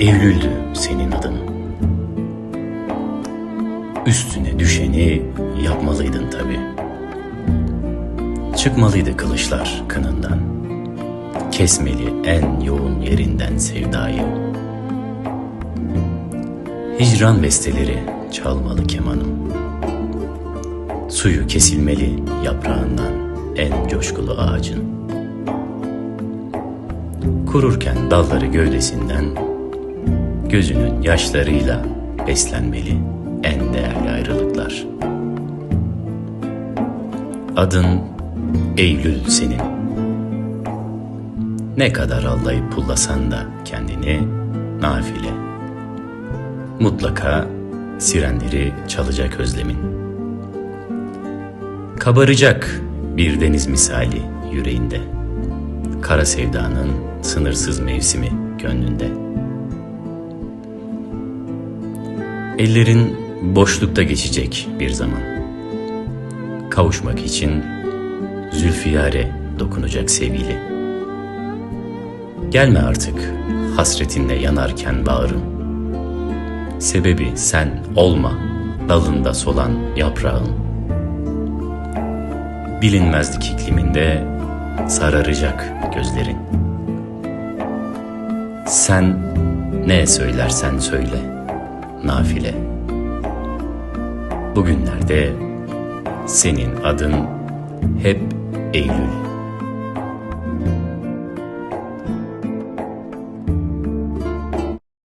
Eylül'dü senin adın. Üstüne düşeni yapmalıydın tabii. Çıkmalıydı kılıçlar kınından. Kesmeli en yoğun yerinden sevdayı. Hicran besteleri çalmalı kemanım. Suyu kesilmeli yaprağından en coşkulu ağacın. Kururken dalları gövdesinden gözünün yaşlarıyla beslenmeli en değerli ayrılıklar. Adın Eylül senin. Ne kadar allayıp pullasan da kendini nafile. Mutlaka sirenleri çalacak özlemin. Kabaracak bir deniz misali yüreğinde. Kara sevdanın sınırsız mevsimi gönlünde. Ellerin boşlukta geçecek bir zaman. Kavuşmak için zülfiyare dokunacak sevgili. Gelme artık hasretinle yanarken bağrım. Sebebi sen olma dalında solan yaprağın. Bilinmezlik ikliminde sararacak gözlerin. Sen ne söylersen söyle nafile. Bugünlerde senin adın hep Eylül.